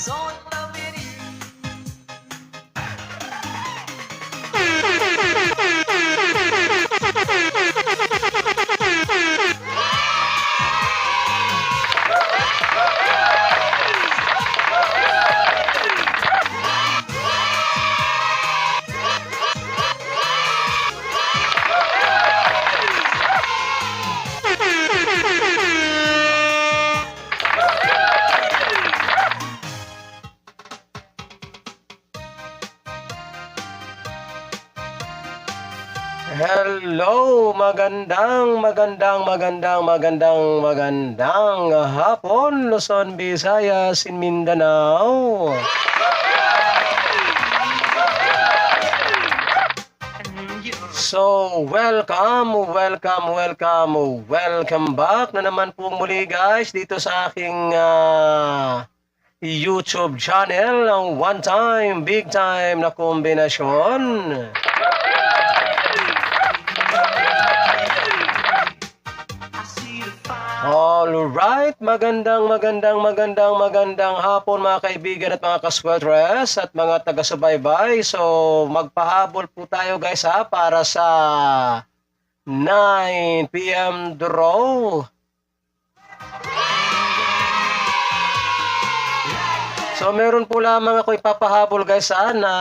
zone. Magandang, magandang, magandang, magandang, magandang hapon, Luzon, Visayas, in Mindanao. So, welcome, welcome, welcome, welcome back na naman po muli guys dito sa aking ah, YouTube channel ng one time, big time na kombinasyon. Alright, magandang magandang magandang magandang hapon mga kaibigan at mga kasweltres at mga taga-subaybay. So, magpahabol po tayo guys ha para sa 9 p.m. draw. So meron po lamang ako ipapahabol guys ha na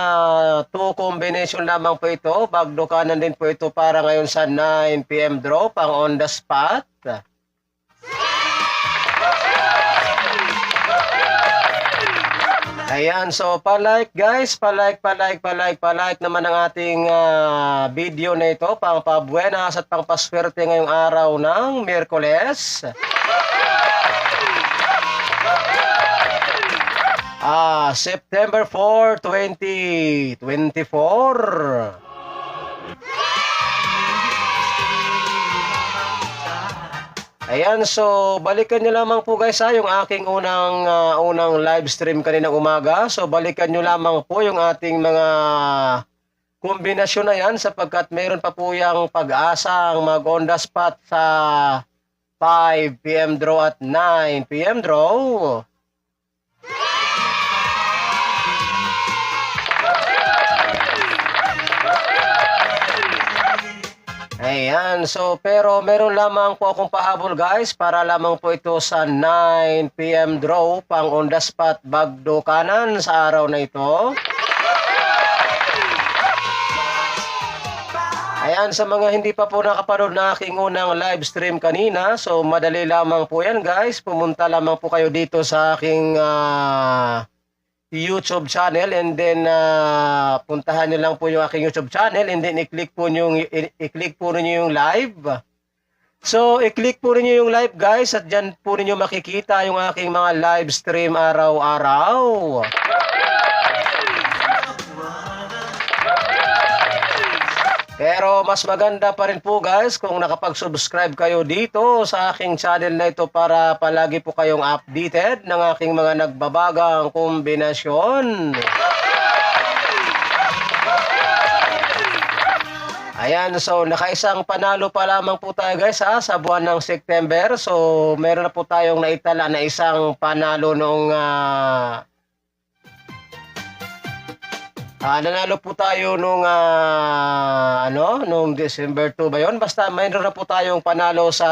two combination lamang po ito. Bagdokanan din po ito para ngayon sa 9 p.m. draw pang on the spot. Ayan, so pa-like guys, pa-like, pa-like, pa-like, pa-like naman ang ating ah, video na ito, pang pabuenas at pang paswerte ngayong araw ng Miyerkules. Ah, September 4, 2024. Ayan, so balikan nyo lamang po guys ha, yung aking unang ah, unang live stream kaninang umaga. So balikan nyo lamang po yung ating mga kombinasyon na yan sapagkat meron pa po yung pag-asang mag on the spot sa 5 p.m. draw at 9 p.m. draw. Ayan, so pero meron lamang po akong pahabol guys para lamang po ito sa 9 p.m. draw pang on the spot bagdo kanan sa araw na ito. Ayan, sa mga hindi pa po nakapanood na aking unang live stream kanina, so madali lamang po yan guys. Pumunta lamang po kayo dito sa aking ah, YouTube channel and then ah, puntahan nyo lang po yung aking YouTube channel and then i-click po nyo, i-click po niyo yung live. So, i-click po niyo yung live guys at dyan po niyo makikita yung aking mga live stream araw-araw. Pero mas maganda pa rin po guys kung nakapag-subscribe kayo dito sa aking channel na ito para palagi po kayong updated ng aking mga nagbabagang kombinasyon. Ayan, so nakaisang panalo pa lamang po tayo guys ha, sa buwan ng September. So meron na po tayong naitala na isang panalo noong ah, Ah, nanalo po tayo nung ah, ano, nung December 2 ba 'yon? Basta mayroon na po tayong panalo sa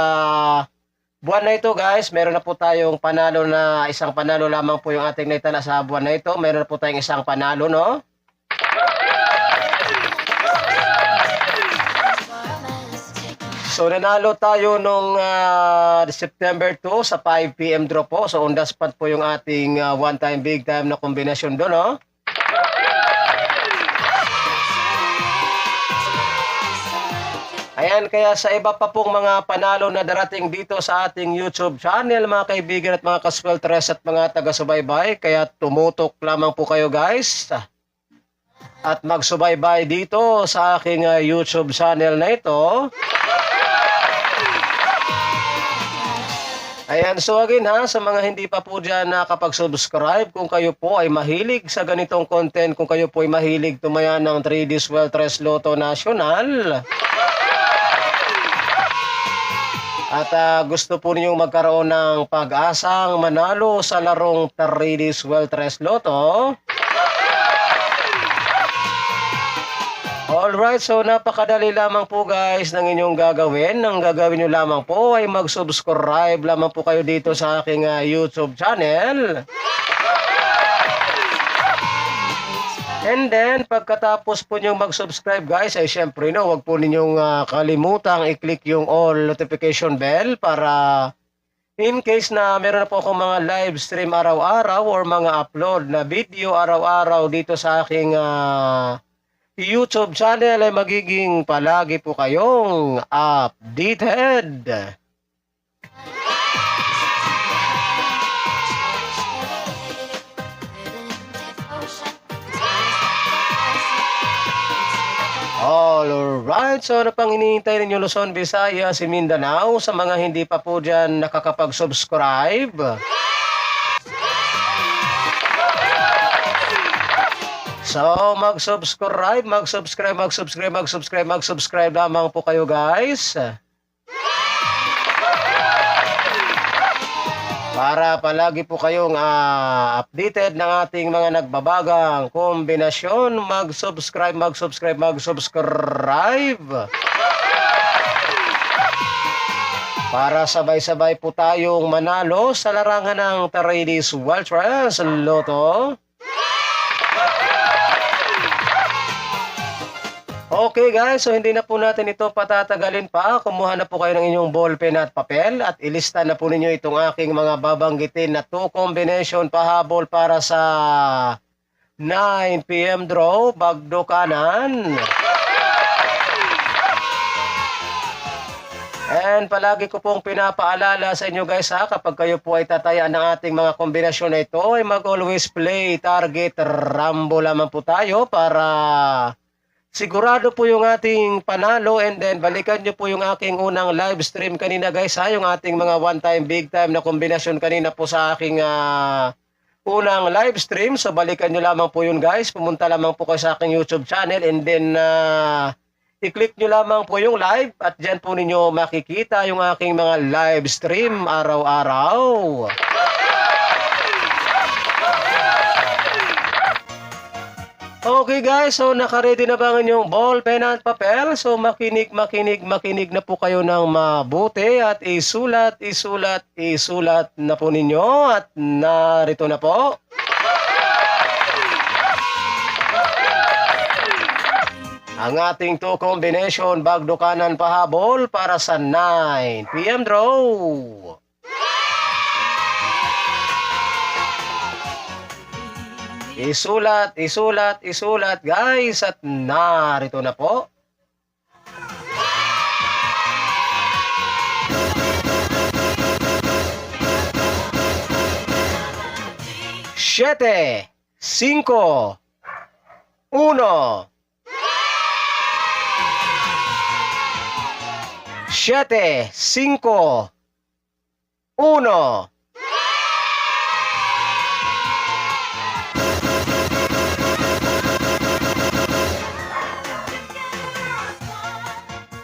buwan na ito, guys. Meron na po tayong panalo na isang panalo lamang po yung ating naitala sa buwan na ito. Meron na po tayong isang panalo, no? So nanalo tayo nung ah, September 2 sa 5 PM draw po. So on the spot po yung ating ah, one time big time na kombinasyon doon, no? Ayan, kaya sa iba pa pong mga panalo na darating dito sa ating YouTube channel, mga kaibigan at mga kasweltres at mga taga-subaybay, kaya tumutok lamang po kayo guys. At magsubaybay dito sa aking ah, YouTube channel na ito. Ayan, so again ha, sa mga hindi pa po dyan nakapag-subscribe, kung kayo po ay mahilig sa ganitong content, kung kayo po ay mahilig tumaya ng 3D Swell Tres Lotto National, At ah, gusto po ninyong magkaroon ng pag-asang manalo sa larong Tarilis Weltres Lotto. Alright, so napakadali lamang po guys ng inyong gagawin. Ang gagawin nyo lamang po ay mag-subscribe lamang po kayo dito sa aking ah, YouTube channel. And then, pagkatapos po nyo mag-subscribe guys, ay syempre no, wag po ninyong ah, kalimutang i-click yung all notification bell para in case na meron na po akong mga live stream araw-araw or mga upload na video araw-araw dito sa aking ah, YouTube channel ay magiging palagi po kayong updated. Alright, so ano pang iniintay ninyo Luzon, Visayas, Mindanao sa mga hindi pa po dyan nakakapag-subscribe? So, mag-subscribe, mag-subscribe, mag-subscribe, mag-subscribe, mag-subscribe lamang po kayo guys. Para palagi po kayong ah, updated ng ating mga nagbabagang kombinasyon, mag-subscribe, mag-subscribe, mag-subscribe. Para sabay-sabay po tayong manalo sa larangan ng Tarilis Weltrans Lotto. Okay guys, so hindi na po natin ito patatagalin pa. Kumuha na po kayo ng inyong ballpen at papel at ilista na po ninyo itong aking mga babanggitin na two combination pahabol para sa 9pm draw, bagdo kanan. And palagi ko pong pinapaalala sa inyo guys ha, kapag kayo po ay tatayaan ng ating mga kombinasyon na ito, ay mag-always play target rambo lamang po tayo para Sigurado po yung ating panalo and then balikan nyo po yung aking unang live stream kanina guys ha, yung ating mga one time big time na kombinasyon kanina po sa aking ah, unang live stream. So balikan nyo lamang po yun guys, pumunta lamang po kayo sa aking YouTube channel and then ah, i-click nyo lamang po yung live at dyan po ninyo makikita yung aking mga live stream araw-araw. Okay guys, so nakaready na ba ang inyong ball, pen at papel? So makinig, makinig, makinig na po kayo ng mabuti at isulat, isulat, isulat na po ninyo at narito na po. Ang ating two combination bagdo kanan pahabol para sa 9 PM draw. Isulat, isulat, isulat guys at narito na po. Siete, cinco, uno. Siete, cinco, uno.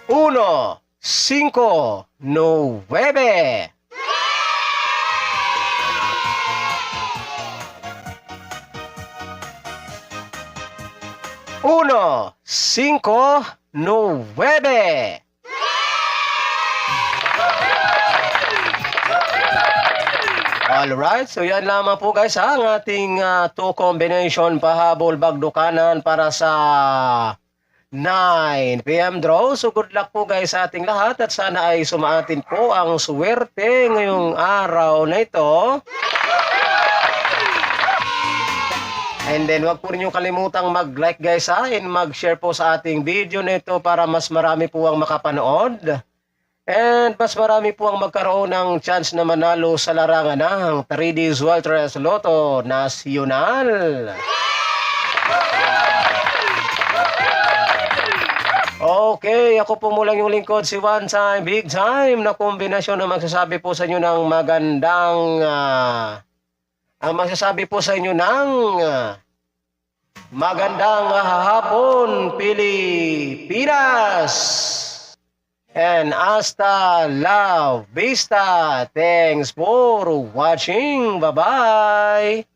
Uno, cinco, nueve. Uno, cinco, nueve. Alright, so yan lamang po guys ha, ang ating ah, two combination pahabol bagdo kanan para sa 9 PM draw. So good luck po guys sa ating lahat at sana ay sumaatin po ang swerte ngayong araw na ito. And then wag po yung kalimutang mag-like guys ha and mag-share po sa ating video na ito para mas marami po ang makapanood. And mas marami po ang magkaroon ng chance na manalo sa larangan ng 3D Walters Lotto Nacional. Okay, ako po mulang yung lingkod si One Time Big Time na kombinasyon na magsasabi po sa inyo ng magandang ah, ang magsasabi po sa inyo ng ah, magandang hapon Pilipinas. And hasta la vista. Thanks for watching. Bye-bye.